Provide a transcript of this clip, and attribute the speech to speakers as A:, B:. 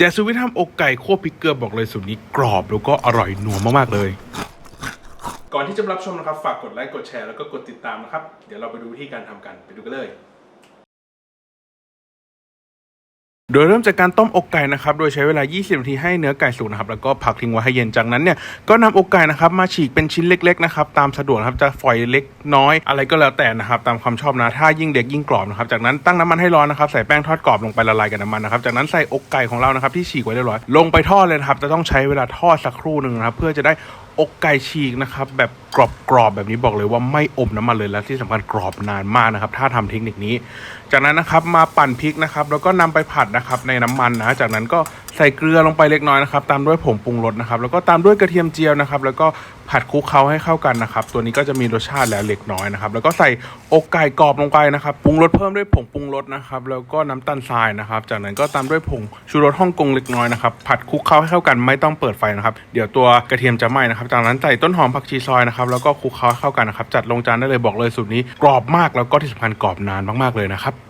A: แจสูวิทำอกไก่คั่วพริกเกลือบอกเลยสูตรนี้กรอบแล้วก็อร่อยนัวมากๆเลย ก่อนที่จะรับชมนะครับ ฝากกดไลค์กดแชร์แล้วก็กดติดตามนะครับ เดี๋ยวเราไปดูที่การทำกันไปดูกันเลย โดยเริ่มจากการต้มอกไก่นะครับ โดยใช้เวลา 20 นาทีให้เนื้อไก่สุกนะครับ แล้วก็พักทิ้งไว้ให้เย็นจากนั้นเนี่ย ก็นำอกไก่นะครับมาฉีกเป็นชิ้นเล็กๆนะครับ ตามสะดวกครับ จะฝอยเล็กน้อย อะไรก็แล้วแต่นะครับ ตามความชอบนะ ถ้ายิ่งเด็กยิ่งกรอบนะครับ จากนั้นตั้งน้ำมันให้ร้อนนะครับ ใส่แป้งทอดกรอบลงไปละลายกับน้ำมันนะครับ จากนั้นใส่อกไก่ของเรานะครับที่ฉีกไว้เรียบร้อย ลงไปทอดเลยนะครับ จะต้องใช้เวลาทอดสักครู่หนึ่งนะครับ เพื่อจะได้ อกไก่ฉีกนะครับ แบบกรอบๆแบบนี้บอกเลยว่าไม่อมน้ำมันเลยและที่สำคัญกรอบนานมากนะครับ ถ้าทำเทคนิคนี้ จากนั้นนะครับมาปั่นพริกนะครับ แล้วก็นำไปผัดนะครับในน้ำมันนะจากนั้นก็ ใส่เกลือลงไปเล็กน้อยนะครับ ตามด้วยผงปรุงรสนะครับ แล้วก็ตามด้วยกระเทียมเจียวนะครับ แล้วก็ผัดคลุกเคล้าให้เข้ากันนะครับ ตัวนี้ก็จะมีรสชาติแล้วเล็กน้อยนะครับ แล้วก็ใส่อกไก่กรอบลงไปนะครับ ปรุงรสเพิ่มด้วยผงปรุงรสนะครับ แล้วก็น้ำตาลทรายนะครับ จากนั้นก็ตามด้วยผงชูรสฮ่องกงเล็กน้อยนะครับ ผัดคลุกเคล้าให้เข้ากัน ไม่ต้องเปิดไฟนะครับ เดี๋ยวตัวกระเทียมจะไหม้นะครับ จากนั้นใส่ต้นหอมผักชีซอยนะครับ แล้วก็คลุกเคล้าให้เข้ากันนะครับ จัดลงจานได้เลยบอกเลยสูตรนี้กรอบมาก แล้วก็ที่สำคัญกรอบนานมากๆเลยนะครับ